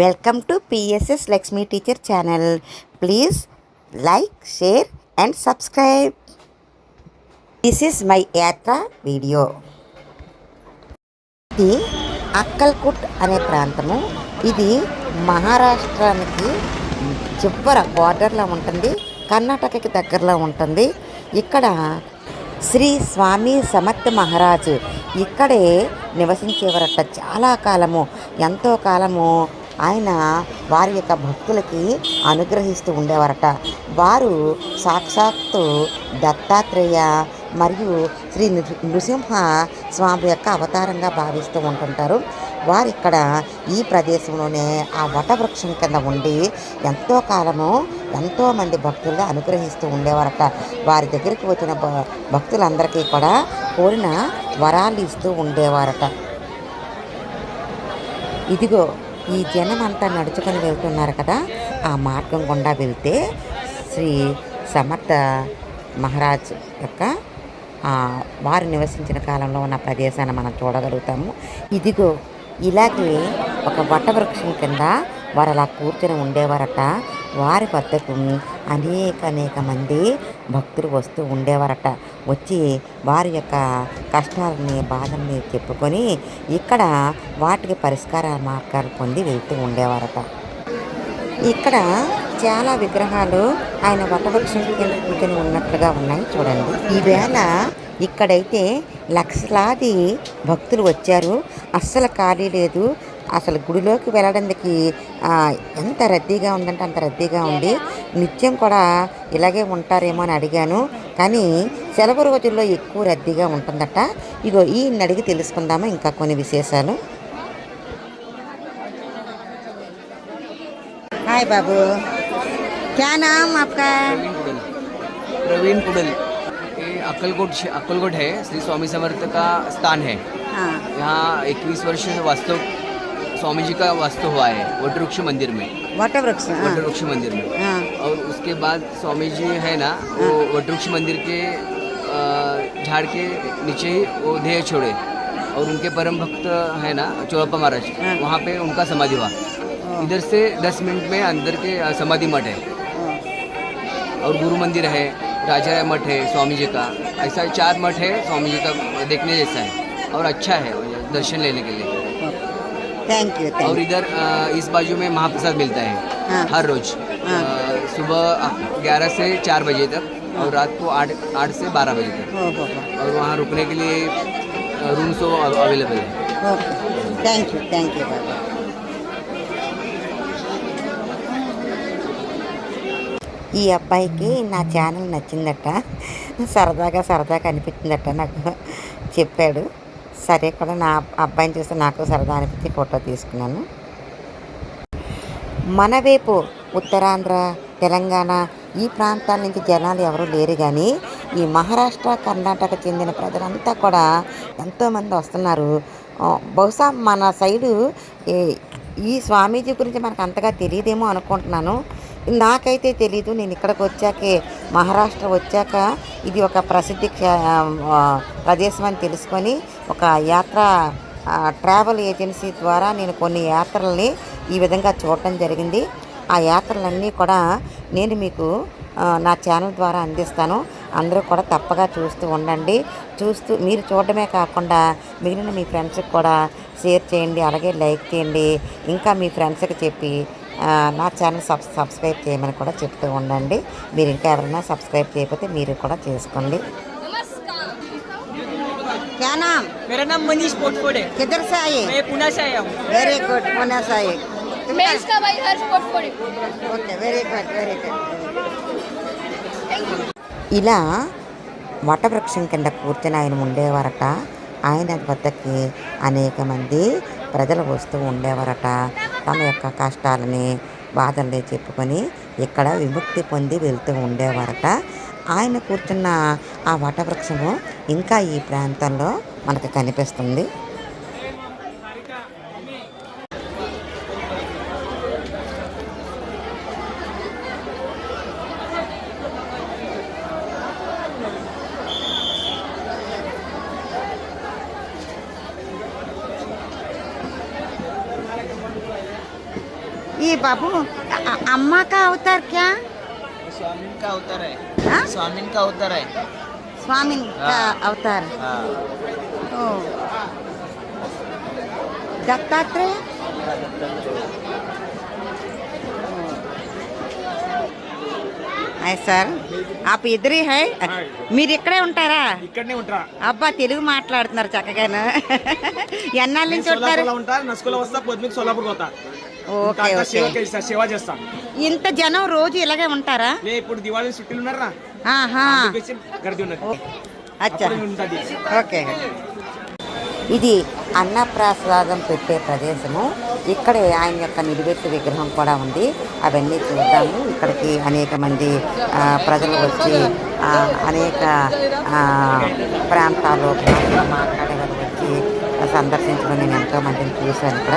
Welcome to PSS Lakshmi teacher channel please like share and subscribe this is my yatra video ఇది అక్కల్కుట్ అనే ప్రాంతము. ఇది మహారాష్ట్రానికి చివర బార్డర్లో ఉంటుంది. కర్ణాటకకి దగ్గరలో ఉంటుంది. ఇక్కడ శ్రీ స్వామి సమర్థ మహారాజు ఇక్కడే నివసించేవారట చాలా కాలము. ఎంతో కాలము ఆయన వారి యొక్క భక్తులకి అనుగ్రహిస్తూ ఉండేవారట. వారు సాక్షాత్తు దత్తాత్రేయ మరియు శ్రీ నృ- నృసింహ స్వామి యొక్క అవతారంగా భావిస్తూ ఉంటుంటారు. వారు ఇక్కడ ఈ ప్రదేశంలోనే ఆ వటవృక్షం కింద ఉండి ఎంతో కాలము ఎంతో మంది భక్తులను అనుగ్రహిస్తూ ఉండేవారట. వారి దగ్గరికి వచ్చిన భ- భక్తులందరికీ కూడా కోరిన వరాలు ఇస్తూ ఉండేవారట. ఇదిగో ఈ జనం అంతా నడుచుకొని వెళ్తున్నారు కదా ఆ మార్గం గుండా వెళ్తే శ్రీ సమర్థ మహారాజ్ యొక్క వారు నివసించిన కాలంలో ఉన్న ప్రదేశాన్ని మనం చూడగలుగుతాము. ఇదిగో ఇలాగే ఒక వటవృక్షం కింద వారు అలా కూర్చొని ఉండేవారట. వారి వద్దకు అనేక అనేక మంది భక్తులు వస్తూ ఉండేవారట. వచ్చి వారి యొక్క కష్టాలని బాధల్ని చెప్పుకొని ఇక్కడ వాటికి పరిష్కార మార్గాలు పొంది వెళ్తూ ఉండేవారట. ఇక్కడ చాలా విగ్రహాలు ఆయన వటవృక్షం కింద కూర్చొని ఉన్నట్లుగా ఉన్నాయి చూడండి. ఈవేళ ఇక్కడైతే లక్షలాది భక్తులు వచ్చారు. అస్సలు ఖాళీ లేదు. అసలు గుడిలోకి వెళ్ళడానికి ఆ, ఎంత రద్దీగా ఉందంటే అంత రద్దీగా ఉంది నిత్యం కూడా ఇలాగే ఉంటారేమో అని అడిగాను కానీ సెలవు రోజుల్లో ఎక్కువ రద్దీగా ఉంటుందట ఇగో ఈ అడిగి తెలుసుకుందామా ఇంకా కొన్ని విశేషాలు हाय बाबू क्या नाम आपका प्रवीण कुडल ये अक्कलकोट शे- अक्कलकोट है श्री स्वामी समर्थ का स्थान है हाँ यहाँ 21 वर्ष वास्तव स्वामी जी का वास्तव हुआ है वटवृक्ष मंदिर में। वटवृक्ष हाँ। वटवृक्ष मंदिर में। हाँ। और उसके बाद स्वामी जी है ना वो वटवृक्ष मंदिर के झाड़ के नीचे ही वो ध्येय छोड़े। और उनके परम भक्त है ना चौरप्पा महाराज हाँ। वहाँ पे उनका समाधि हुआ। इधर से 10 मिनट में अंदर के समाधि मठ है। और गुरु मंदिर है राजा राय मठ है स्वामी जी का। ऐसा चार मठ है स्वामी जी का देखने जैसा है। और अच्छा है दर्शन लेने के लिए। थैंक यू और थैंक इधर अ, इस बाजू में महाप्रसाद मिलता है हाँ। हर रोज हाँ। अ, सुबह ग्यारह से चार बजे तक और रात को आठ आठ से बारह बजे तक हो हो हो और वहाँ रुकने के लिए रूम्स अवेलेबल है okay thank you thank you బాబా ఈ అబ్బాయికి నా ఛానల్ నచ్చిందట సరదాగా సరదాగా అనిపించిందట నాకు చెప్పాడు సరే కూడా నా అబ్బాయిని చూస్తే నాకు సరదా అనిపించి ఫోటో తీసుకున్నాను. మన వైపు ఉత్తరాంధ్ర తెలంగాణ ఈ ప్రాంతాల నుంచి జనాలు ఎవరు లేరు కానీ ఈ మహారాష్ట్ర కర్ణాటక చెందిన ప్రజలంతా కూడా ఎంతోమంది వస్తున్నారు. బహుశా మన సైడు ఈ- ఈ స్వామీజీ గురించి మనకు అంతగా తెలియదేమో అనుకుంటున్నాను. నాకైతే తెలీదు నేను ఇక్కడికి వచ్చాకే మహారాష్ట్ర వచ్చాక ఇది ఒక ప్రసిద్ధి ప్రదేశం అని తెలుసుకొని ఒక యాత్ర ట్రావెల్ ఏజెన్సీ ద్వారా నేను కొన్ని యాత్రల్ని ఈ విధంగా చూడటం జరిగింది. ఆ యాత్రలన్నీ కూడా నేను మీకు నా ఛానల్ ద్వారా అందిస్తాను. అందరూ కూడా తప్పగా చూస్తూ ఉండండి. చూస్తూ మీరు చూడడమే కాకుండా మిగిలిన మీ ఫ్రెండ్స్కి కూడా షేర్ చేయండి అలాగే లైక్ చేయండి. ఇంకా మీ ఫ్రెండ్స్కి చెప్పి నా ఛానల్ సబ్ సబ్స్క్రైబ్ చేయమని కూడా చెప్తూ ఉండండి. మీరు ఇంకా ఎవరైనా సబ్స్క్రైబ్ చేయకపోతే మీరు కూడా చేసుకోండి. क्या नाम मेरा नाम मनीष पोटफोड़े किधर से आए मैं पुणे से आया हूँ वेरी गुड पुणे से आए मैं इसका भाई Harsh Potphode okay very good very good ఇలా వటవృక్షం కింద కూర్చొని ఆయన ఉండేవారట ఆయన వద్దకి అనేక మంది ప్రజలు వస్తూ ఉండేవారట తమ యొక్క కష్టాలని బాధల్ని చెప్పుకొని ఇక్కడ విముక్తి పొంది వెళ్తూ ఉండేవారట ఆయన కూర్చున్న ఆ వటవృక్షము ఇంకా ఈ ప్రాంతంలో మనకు కనిపిస్తుంది ये बाबू अ- अ- अम्मा का अवतार क्या स्वामीन का अवतार है हाँ? स्वामीन का अवतार है స్వామిని అవతారం. దత్తాత్రేయ? సార్. ఆపు ఇద్దరి హై మీరు ఇక్కడే ఉంటారా? ఇక్కడనే ఉంటారా అబ్బా తెలుగు మాట్లాడుతున్నారు చక్కగా ఎన్నాళ్ళు నుంచి ఉంటారు? సేవ చేస్తా ఇంత జనం రోజు ఇలాగే ఉంటారా? ఇప్పుడు దివాళీ చుట్టీలు ఉన్నారా? ఉన్నది. అచ్చా. ఓకే. ఇది అన్నప్రసాదం పెట్టే ప్రదేశము. ఇక్కడే ఆయన యొక్క నిలువెత్తు విగ్రహం కూడా ఉంది. అవన్నీ చూద్దాము. ఇక్కడికి అనేక మంది ప్రజలు వచ్చి అనేక భాషలో మాట్లాడే వాళ్ళు వచ్చి సందర్శించడం నేను ఎంతో మందిని చూశాను ఇక్కడ.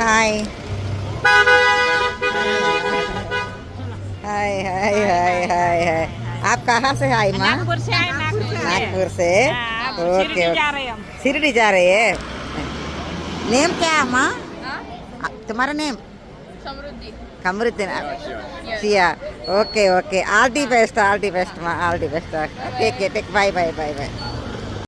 हाय हाय हाय हाय हाय हाय आप कहाँ से आए माँ? नागपुर से आए नागपुर से। हाँ, ओके शिरडी जा रहे हैं हैं? नेम क्या है माँ? तुम्हारा name? Samriddhi. Kamruddin Siya. Okay okay. All the best all the best माँ। All the best take take bye bye bye bye